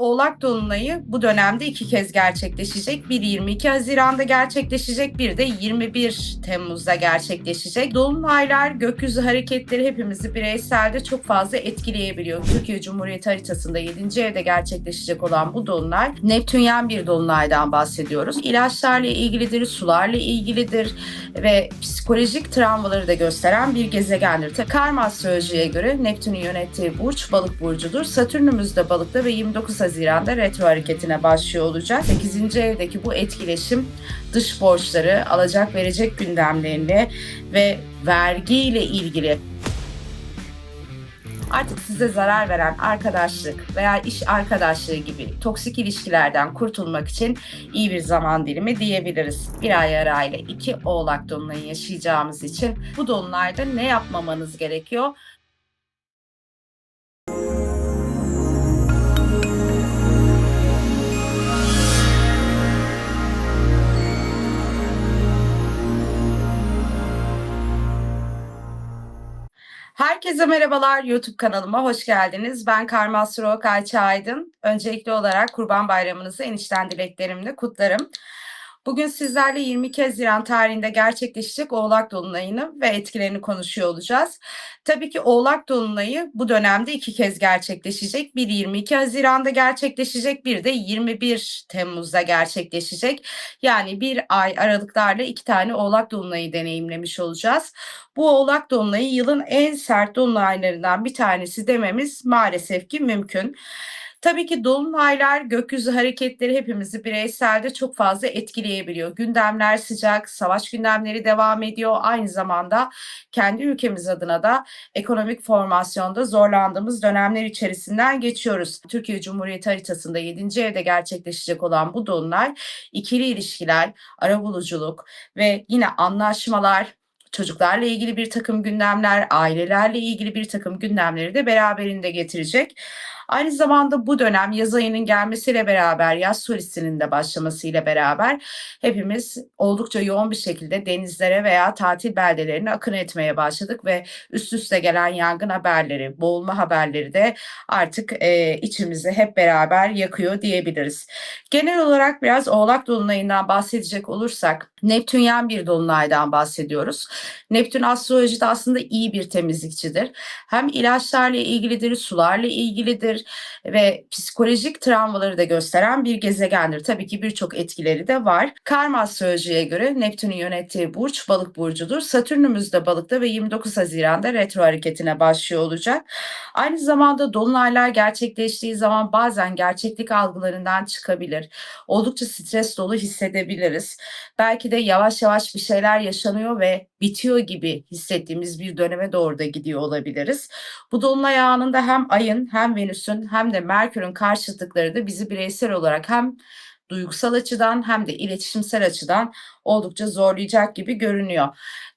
Oğlak Dolunay'ı bu dönemde iki kez gerçekleşecek. Bir 22 Haziran'da gerçekleşecek, bir de 21 Temmuz'da gerçekleşecek. Dolunaylar gökyüzü hareketleri hepimizi bireyselde çok fazla etkileyebiliyor. Türkiye Cumhuriyeti haritasında 7. evde gerçekleşecek olan bu dolunay Neptünyen bir dolunaydan bahsediyoruz. İlaçlarla ilgilidir, sularla ilgilidir ve psikolojik travmaları da gösteren bir gezegendir. Karma astrolojiye göre Neptün'ün yönettiği burç balık burcudur. Satürnümüz de balıkta ve 29 Haziran'da retro hareketine başlıyor olacak. 8. evdeki bu etkileşim dış borçları, alacak verecek gündemlerini ve vergiyle ilgili artık size zarar veren arkadaşlık veya iş arkadaşlığı gibi toksik ilişkilerden kurtulmak için iyi bir zaman dilimi diyebiliriz. Bir ay arayla iki oğlak dolunayı yaşayacağımız için bu dolunayda ne yapmamanız gerekiyor? Herkese merhabalar YouTube kanalıma hoş geldiniz. Ben Karma Astrolog Ayça Aydın. Öncelikli olarak Kurban Bayramınızı enişten dileklerimle kutlarım. Bugün sizlerle 22 Haziran tarihinde gerçekleşecek Oğlak Dolunay'ını ve etkilerini konuşuyor olacağız. Tabii ki Oğlak Dolunay'ı bu dönemde iki kez gerçekleşecek. Bir 22 Haziran'da gerçekleşecek, bir de 21 Temmuz'da gerçekleşecek. Yani bir ay aralıklarla iki tane Oğlak Dolunay'ı deneyimlemiş olacağız. Bu Oğlak Dolunay'ı yılın en sert dolunaylarından bir tanesi dememiz maalesef ki mümkün. Tabii ki dolunaylar gökyüzü hareketleri hepimizi bireyselde çok fazla etkileyebiliyor. Gündemler sıcak, savaş gündemleri devam ediyor. Aynı zamanda kendi ülkemiz adına da ekonomik formasyonda zorlandığımız dönemler içerisinden geçiyoruz. Türkiye Cumhuriyeti haritasında 7. evde gerçekleşecek olan bu dolunay ikili ilişkiler, arabuluculuk ve yine anlaşmalar, çocuklarla ilgili bir takım gündemler, ailelerle ilgili bir takım gündemleri de beraberinde getirecek. Aynı zamanda bu dönem yaz ayının gelmesiyle beraber, yaz solistinin de başlamasıyla beraber hepimiz oldukça yoğun bir şekilde denizlere veya tatil beldelerine akın etmeye başladık ve üst üste gelen yangın haberleri, boğulma haberleri de artık e, içimizi hep beraber yakıyor diyebiliriz. Genel olarak biraz Oğlak Dolunay'ından bahsedecek olursak Neptünyen bir dolunaydan bahsediyoruz. Neptün astrolojide aslında iyi bir temizlikçidir. Hem ilaçlarla ilgilidir, sularla ilgilidir ve psikolojik travmaları da gösteren bir gezegendir. Tabii ki birçok etkileri de var. Karma astrolojiye göre Neptün'ün yönettiği burç balık burcudur. Satürnümüz de balıkta ve 29 Haziran'da retro hareketine başlıyor olacak. Aynı zamanda dolunaylar gerçekleştiği zaman bazen gerçeklik algılarından çıkabilir. Oldukça stres dolu hissedebiliriz. Belki de yavaş yavaş bir şeyler yaşanıyor ve bitiyor gibi hissettiğimiz bir döneme doğru da gidiyor olabiliriz. Bu dolunay anında hem ayın hem Venüs'ün hem de Merkür'ün karşıtlıkları da bizi bireysel olarak hem duygusal açıdan hem de iletişimsel açıdan oldukça zorlayacak gibi görünüyor.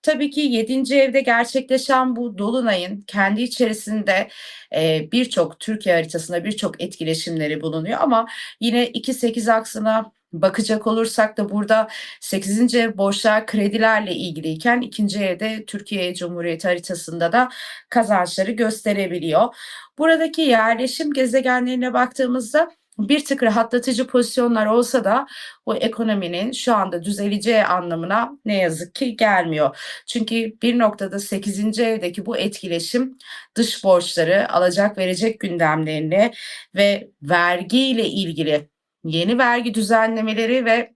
Tabii ki 7. evde gerçekleşen bu dolunayın kendi içerisinde e, birçok Türkiye haritasında birçok etkileşimleri bulunuyor ama yine 2-8 aksına bakacak olursak da burada 8. ev borçlar kredilerle ilgiliyken 2. evde Türkiye Cumhuriyeti haritasında da kazançları gösterebiliyor. Buradaki yerleşim gezegenlerine baktığımızda bir tık rahatlatıcı pozisyonlar olsa da bu ekonominin şu anda düzeleceği anlamına ne yazık ki gelmiyor. Çünkü bir noktada 8. evdeki bu etkileşim dış borçları, alacak verecek gündemlerini ve vergiyle ilgili yeni vergi düzenlemeleri ve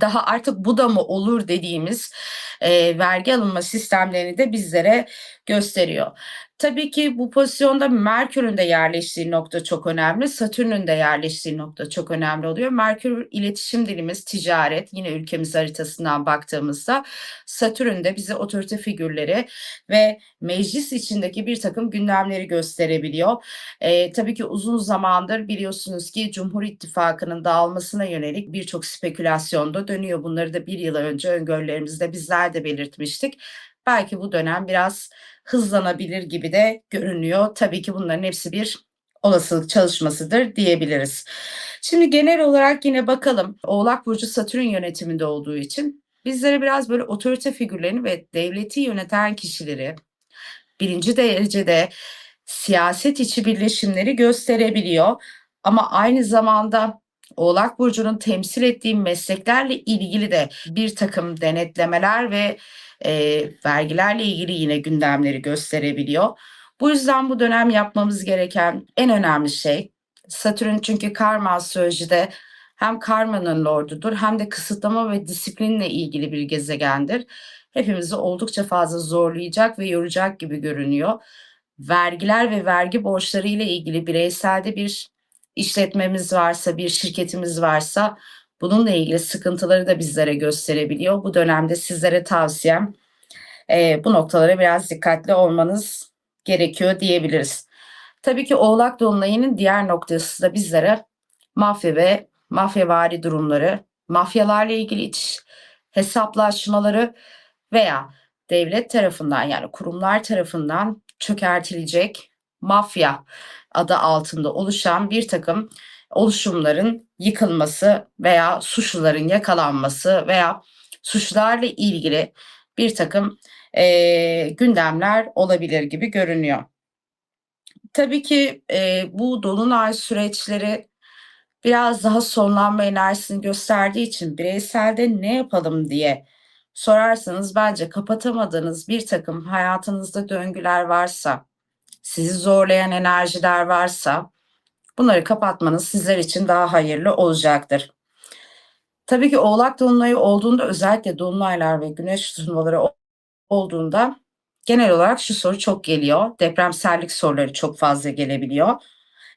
daha artık bu da mı olur dediğimiz e, vergi alınma sistemlerini de bizlere gösteriyor. Tabii ki bu pozisyonda Merkür'ün de yerleştiği nokta çok önemli. Satürn'ün de yerleştiği nokta çok önemli oluyor. Merkür iletişim dilimiz, ticaret yine ülkemiz haritasından baktığımızda Satürn de bize otorite figürleri ve meclis içindeki bir takım gündemleri gösterebiliyor. Ee, tabii ki uzun zamandır biliyorsunuz ki Cumhur İttifakı'nın dağılmasına yönelik birçok spekülasyonda dönüyor. Bunları da bir yıl önce öngörülerimizde bizler de belirtmiştik. Belki bu dönem biraz hızlanabilir gibi de görünüyor. Tabii ki bunların hepsi bir olasılık çalışmasıdır diyebiliriz. Şimdi genel olarak yine bakalım Oğlak Burcu Satürn yönetiminde olduğu için bizlere biraz böyle otorite figürlerini ve devleti yöneten kişileri birinci derecede siyaset içi birleşimleri gösterebiliyor. ama aynı zamanda Oğlak burcunun temsil ettiği mesleklerle ilgili de bir takım denetlemeler ve e, vergilerle ilgili yine gündemleri gösterebiliyor. Bu yüzden bu dönem yapmamız gereken en önemli şey Satürn çünkü karma astrolojide hem karmanın lordudur hem de kısıtlama ve disiplinle ilgili bir gezegendir. Hepimizi oldukça fazla zorlayacak ve yoracak gibi görünüyor. Vergiler ve vergi borçları ile ilgili bireyselde bir işletmemiz varsa, bir şirketimiz varsa bununla ilgili sıkıntıları da bizlere gösterebiliyor. Bu dönemde sizlere tavsiyem e, bu noktalara biraz dikkatli olmanız gerekiyor diyebiliriz. Tabii ki Oğlak Dolunay'ının diğer noktası da bizlere mafya ve mafyavari durumları, mafyalarla ilgili iç hesaplaşmaları veya devlet tarafından yani kurumlar tarafından çökertilecek mafya adı altında oluşan bir takım oluşumların yıkılması veya suçluların yakalanması veya suçlarla ilgili bir takım e, gündemler olabilir gibi görünüyor. Tabii ki e, bu dolunay süreçleri biraz daha sonlanma enerjisini gösterdiği için bireyselde ne yapalım diye sorarsanız bence kapatamadığınız bir takım hayatınızda döngüler varsa, sizi zorlayan enerjiler varsa bunları kapatmanız sizler için daha hayırlı olacaktır. Tabii ki Oğlak Dolunayı olduğunda özellikle Dolunaylar ve Güneş tutulmaları olduğunda genel olarak şu soru çok geliyor. Depremsellik soruları çok fazla gelebiliyor.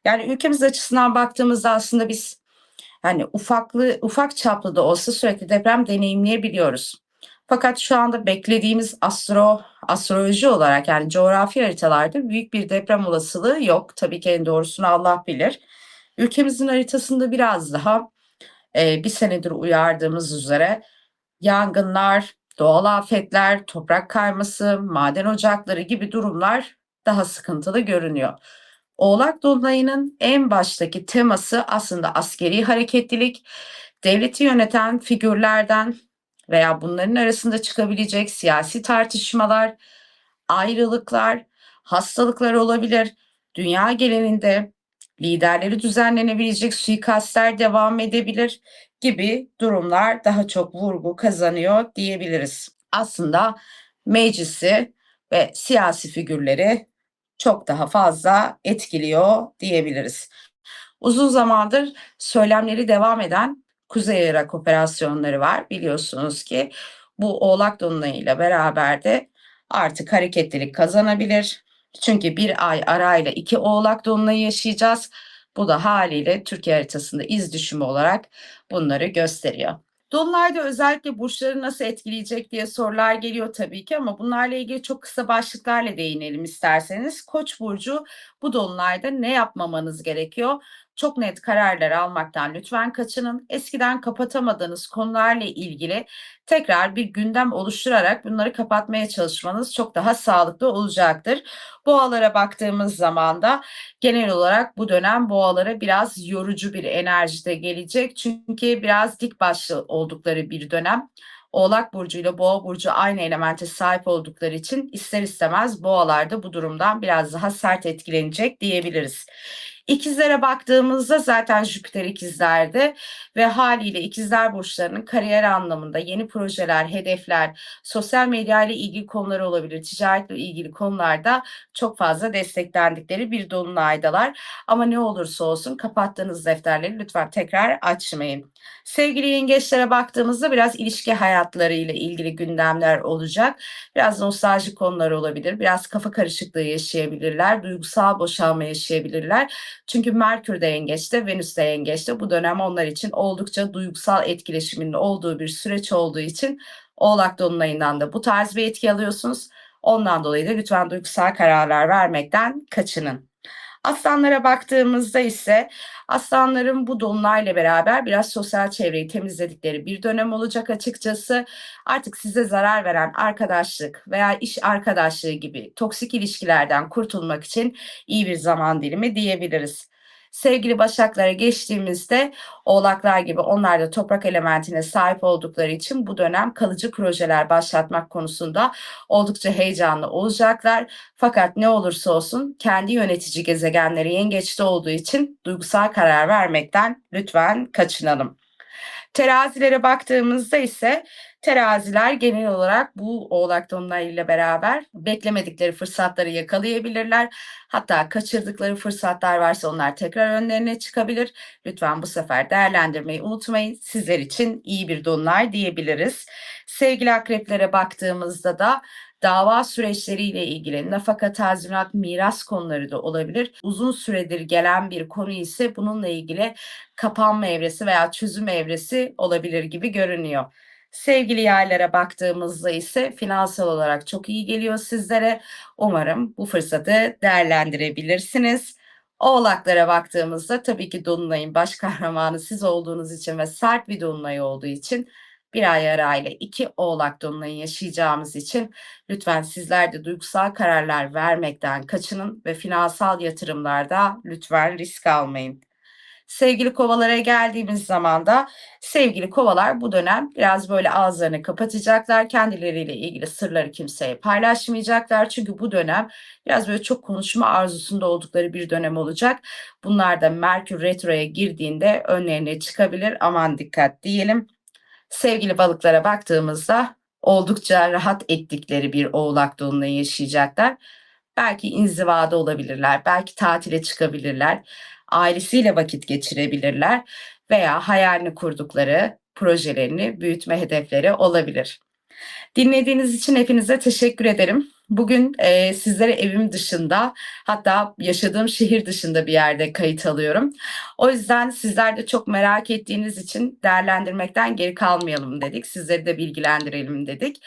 Yani ülkemiz açısından baktığımızda aslında biz hani ufaklı ufak çaplı da olsa sürekli deprem deneyimleyebiliyoruz. Fakat şu anda beklediğimiz astro astroloji olarak yani coğrafi haritalarda büyük bir deprem olasılığı yok. Tabii ki en doğrusunu Allah bilir. Ülkemizin haritasında biraz daha e, bir senedir uyardığımız üzere yangınlar, doğal afetler, toprak kayması, maden ocakları gibi durumlar daha sıkıntılı görünüyor. Oğlak Dolunay'ın en baştaki teması aslında askeri hareketlilik, devleti yöneten figürlerden veya bunların arasında çıkabilecek siyasi tartışmalar, ayrılıklar, hastalıklar olabilir. Dünya genelinde liderleri düzenlenebilecek suikastler devam edebilir gibi durumlar daha çok vurgu kazanıyor diyebiliriz. Aslında meclisi ve siyasi figürleri çok daha fazla etkiliyor diyebiliriz. Uzun zamandır söylemleri devam eden Kuzey Irak operasyonları var. Biliyorsunuz ki bu Oğlak Dolunay ile beraber de artık hareketlilik kazanabilir. Çünkü bir ay arayla iki Oğlak Dolunay'ı yaşayacağız. Bu da haliyle Türkiye haritasında iz düşümü olarak bunları gösteriyor. Dolunayda özellikle burçları nasıl etkileyecek diye sorular geliyor tabii ki ama bunlarla ilgili çok kısa başlıklarla değinelim isterseniz. Koç burcu bu dolunayda ne yapmamanız gerekiyor? Çok net kararlar almaktan lütfen kaçının. Eskiden kapatamadığınız konularla ilgili tekrar bir gündem oluşturarak bunları kapatmaya çalışmanız çok daha sağlıklı olacaktır. Boğalara baktığımız zaman da genel olarak bu dönem boğalara biraz yorucu bir enerjide gelecek. Çünkü biraz dik başlı oldukları bir dönem. Oğlak burcu ile Boğa burcu aynı elemente sahip oldukları için ister istemez boğalar da bu durumdan biraz daha sert etkilenecek diyebiliriz. İkizlere baktığımızda zaten Jüpiter ikizlerde ve haliyle ikizler burçlarının kariyer anlamında yeni projeler, hedefler, sosyal medya ile ilgili konular olabilir, ticaretle ilgili konularda çok fazla desteklendikleri bir dolunaydalar. Ama ne olursa olsun kapattığınız defterleri lütfen tekrar açmayın. Sevgili yengeçlere baktığımızda biraz ilişki hayatları ile ilgili gündemler olacak. Biraz nostaljik konular olabilir. Biraz kafa karışıklığı yaşayabilirler. Duygusal boşalma yaşayabilirler. Çünkü Merkür de yengeçte, Venüs de yengeçte. Bu dönem onlar için oldukça duygusal etkileşimin olduğu bir süreç olduğu için Oğlak Dolunay'ından da bu tarz bir etki alıyorsunuz. Ondan dolayı da lütfen duygusal kararlar vermekten kaçının. Aslanlara baktığımızda ise aslanların bu dolunayla beraber biraz sosyal çevreyi temizledikleri bir dönem olacak açıkçası. Artık size zarar veren arkadaşlık veya iş arkadaşlığı gibi toksik ilişkilerden kurtulmak için iyi bir zaman dilimi diyebiliriz. Sevgili Başaklara geçtiğimizde Oğlaklar gibi onlar da toprak elementine sahip oldukları için bu dönem kalıcı projeler başlatmak konusunda oldukça heyecanlı olacaklar. Fakat ne olursa olsun kendi yönetici gezegenleri yengeçte olduğu için duygusal karar vermekten lütfen kaçınalım. Terazilere baktığımızda ise teraziler genel olarak bu oğlak donlarıyla beraber beklemedikleri fırsatları yakalayabilirler. Hatta kaçırdıkları fırsatlar varsa onlar tekrar önlerine çıkabilir. Lütfen bu sefer değerlendirmeyi unutmayın. Sizler için iyi bir donlar diyebiliriz. Sevgili akreplere baktığımızda da dava süreçleriyle ilgili nafaka, tazminat, miras konuları da olabilir. Uzun süredir gelen bir konu ise bununla ilgili kapanma evresi veya çözüm evresi olabilir gibi görünüyor. Sevgili yaylara baktığımızda ise finansal olarak çok iyi geliyor sizlere. Umarım bu fırsatı değerlendirebilirsiniz. Oğlaklara baktığımızda tabii ki Dolunay'ın baş kahramanı siz olduğunuz için ve sert bir Dolunay olduğu için bir ay arayla iki oğlak dolunayı yaşayacağımız için lütfen sizler de duygusal kararlar vermekten kaçının ve finansal yatırımlarda lütfen risk almayın. Sevgili kovalara geldiğimiz zaman da sevgili kovalar bu dönem biraz böyle ağızlarını kapatacaklar. Kendileriyle ilgili sırları kimseye paylaşmayacaklar. Çünkü bu dönem biraz böyle çok konuşma arzusunda oldukları bir dönem olacak. Bunlar da Merkür Retro'ya girdiğinde önlerine çıkabilir. Aman dikkat diyelim. Sevgili balıklara baktığımızda oldukça rahat ettikleri bir oğlak dolunayı yaşayacaklar. Belki inzivada olabilirler, belki tatile çıkabilirler, ailesiyle vakit geçirebilirler veya hayalini kurdukları projelerini büyütme hedefleri olabilir. Dinlediğiniz için hepinize teşekkür ederim. Bugün e, sizlere evim dışında hatta yaşadığım şehir dışında bir yerde kayıt alıyorum. O yüzden sizler de çok merak ettiğiniz için değerlendirmekten geri kalmayalım dedik. Sizleri de bilgilendirelim dedik.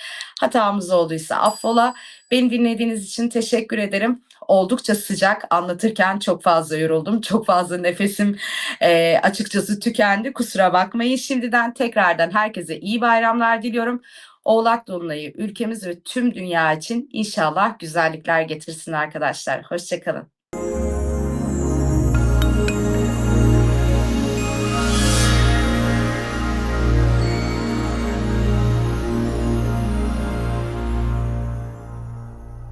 Hatamız olduysa affola. Beni dinlediğiniz için teşekkür ederim. Oldukça sıcak anlatırken çok fazla yoruldum. Çok fazla nefesim e, açıkçası tükendi. Kusura bakmayın. Şimdiden tekrardan herkese iyi bayramlar diliyorum. Oğlak Dolunay'ı ülkemiz ve tüm dünya için inşallah güzellikler getirsin arkadaşlar. Hoşçakalın.